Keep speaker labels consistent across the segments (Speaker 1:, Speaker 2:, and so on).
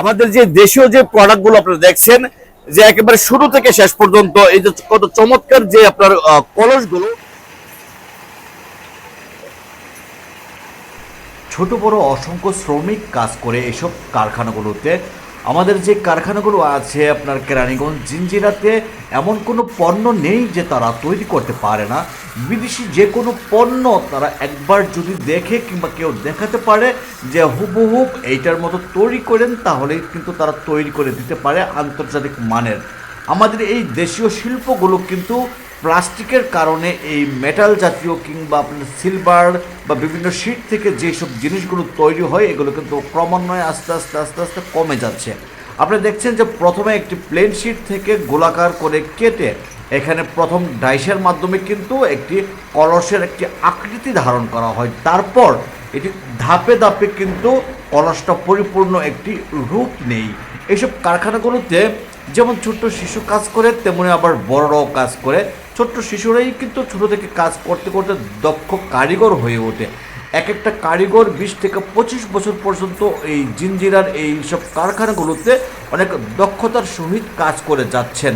Speaker 1: আমাদের যে দেশীয় যে প্রোডাক্টগুলো আপনারা দেখছেন, যে একেবারে শুরু থেকে শেষ পর্যন্ত, এই যে কত চমৎকার যে আপনার কলসগুলো
Speaker 2: ছোট বড় অসংখ্য শ্রমিক কাজ করে এসব কারখানাগুলোতে আমাদের যে কারখানাগুলো আছে আপনার কেরানীগঞ্জ জিঞ্জিরাতে এমন কোনো পণ্য নেই যে তারা তৈরি করতে পারে না। বিদেশি যে কোনো পণ্য তারা একবার যদি দেখে কিংবা কেউ দেখাতে পারে যে হুবহুব এইটার মতো তৈরি করেন, তাহলে কিন্তু তারা তৈরি করে দিতে পারে আন্তর্জাতিক মানের। আমাদের এই দেশীয় শিল্পগুলো কিন্তু প্লাস্টিকের কারণে এই মেটাল জাতীয় কিংবা আপনার সিলভার বা বিভিন্ন শিট থেকে যেসব জিনিসগুলো তৈরি হয়, এগুলো কিন্তু ক্রমান্বয়ে আস্তে আস্তে আস্তে আস্তে কমে যাচ্ছে। আপনি দেখছেন যে প্রথমে একটি প্লেন শিট থেকে গোলাকার করে কেটে, এখানে প্রথম ডাইসের মাধ্যমে কিন্তু একটি কলসের একটি আকৃতি ধারণ করা হয়। তারপর এটি ধাপে ধাপে কিন্তু কলসটা পরিপূর্ণ একটি রূপ নেই। এইসব কারখানাগুলোতে যেমন ছোট্ট শিশু কাজ করে, তেমনি আবার বড়রাও কাজ করে। ছোট্ট শিশুরাই কিন্তু ছোট থেকে কাজ করতে করতে দক্ষ কারিগর হয়ে ওঠে। এক একটা কারিগর বিশ থেকে পঁচিশ বছর পর্যন্ত এই জিঞ্জিরার এই সব কারখানাগুলোতে অনেক দক্ষতার সহিত কাজ করে যাচ্ছেন।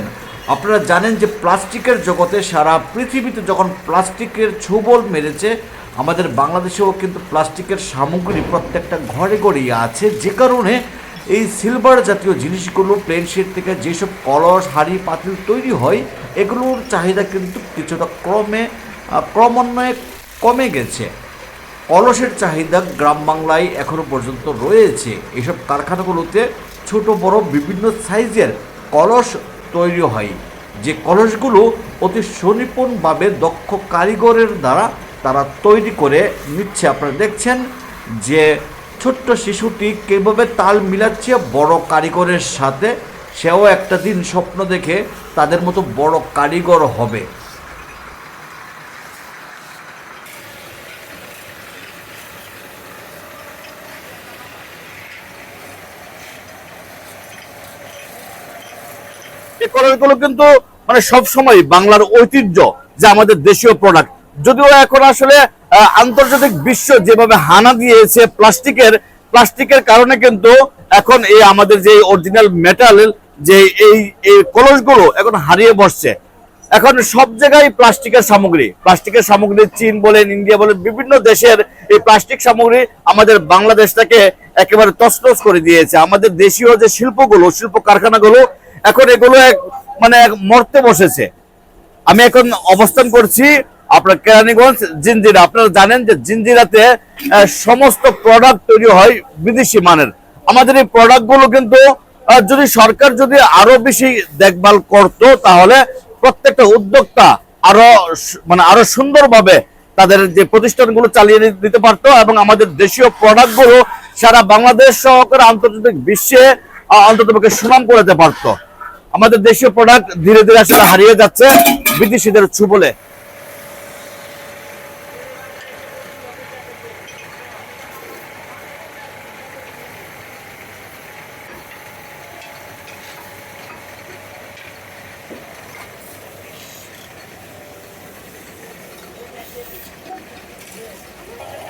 Speaker 2: আপনারা জানেন যে প্লাস্টিকের জগতে সারা পৃথিবীতে যখন প্লাস্টিকের ছোবল মেরেছে, আমাদের বাংলাদেশেও কিন্তু প্লাস্টিকের সামগ্রী প্রত্যেকটা ঘরে ঘরেই আছে। যে কারণে এই সিলভার জাতীয় জিনিসগুলো প্লেন শিট থেকে যেসব কলস হাঁড়ি, পাতিল তৈরি হয়, এগুলোর চাহিদা কিন্তু কিছুটা ক্রমে ক্রমান্বয়ে কমে গেছে। কলসের চাহিদা গ্রাম বাংলায় এখনও পর্যন্ত রয়েছে। এসব কারখানাগুলোতে ছোট, বড়, বিভিন্ন সাইজের কলস তৈরি হয়। যে কলসগুলো অতি সুনিপুণভাবে দক্ষ কারিগরের দ্বারা তারা তৈরি করে নিচ্ছে। আপনারা দেখছেন যে ছোট্ট শিশুটি কীভাবে তাল মিলাচ্ছে বড় কারিগরের সাথে, সেও একটা দিন স্বপ্ন দেখে তাদের মতো বড় কারিগর হবে।
Speaker 1: এই কিন্তু মানে সব সময় বাংলার ঐতিহ্য যে আমাদের দেশীয় প্রোডাক্ট যদিও এখন আসলে আন্তর্জাতিক বিশ্ব যেভাবে হানা দিয়েছে প্লাস্টিকের প্লাস্টিকের কারণে কিন্তু এখন এই আমাদের যে অরিজিনাল মেটাল যে এই এই কলসগুলো এখন হারিয়ে বসছে। এখন সব জায়গায় প্লাস্টিকের সামগ্রী প্লাস্টিকের সামগ্রী চীন বলেন, ইন্ডিয়া বলেন, বিভিন্ন দেশের এই প্লাস্টিক সামগ্রী আমাদের বাংলাদেশটাকে একেবারে তছনছ করে দিয়েছে। আমাদের দেশীয় যে শিল্পগুলো, শিল্প কারখানাগুলো, এখন এগুলো এক মানে মরতে বসেছে। আমি এখন অবস্থান করছি আপনার কেরানীগঞ্জ জিঞ্জিরা আপনারা জানেন যে জিঞ্জিরাতে সমস্ত প্রোডাক্ট তৈরি হয় বিদেশি মানের। আমাদের এই প্রোডাক্টগুলো কিন্তু যদি সরকার যদি আরও বেশি দেখভাল করত, তাহলে প্রত্যেকটা উদ্যোক্তা আরও মানে আরও সুন্দরভাবে তাদের যে প্রতিষ্ঠানগুলো চালিয়ে দিতে পারতো এবং আমাদের দেশীয় প্রোডাক্টগুলো সারা বাংলাদেশ সহকারে আন্তর্জাতিক বিশ্বে অন্ততপক্ষে সুনাম করতে পারতো। আমাদের দেশীয় প্রোডাক্ট ধীরে ধীরে আসলে হারিয়ে যাচ্ছে, বিদেশিদের ছু বলে Thank you.